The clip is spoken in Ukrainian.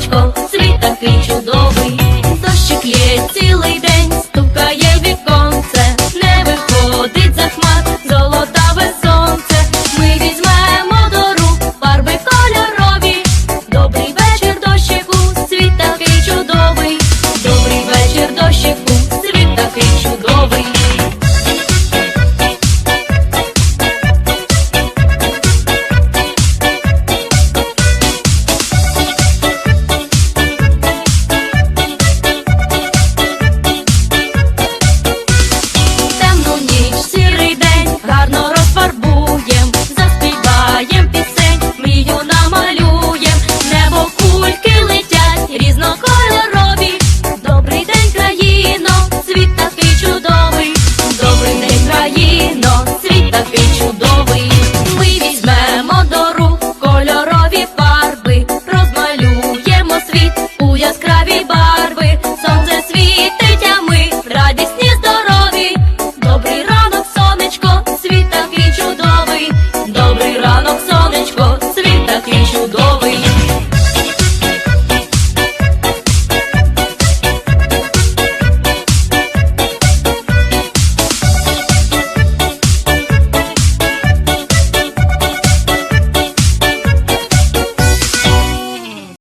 віконечко, світ такий чудовий, дощик є цілий день, стукає віконце, не виходить.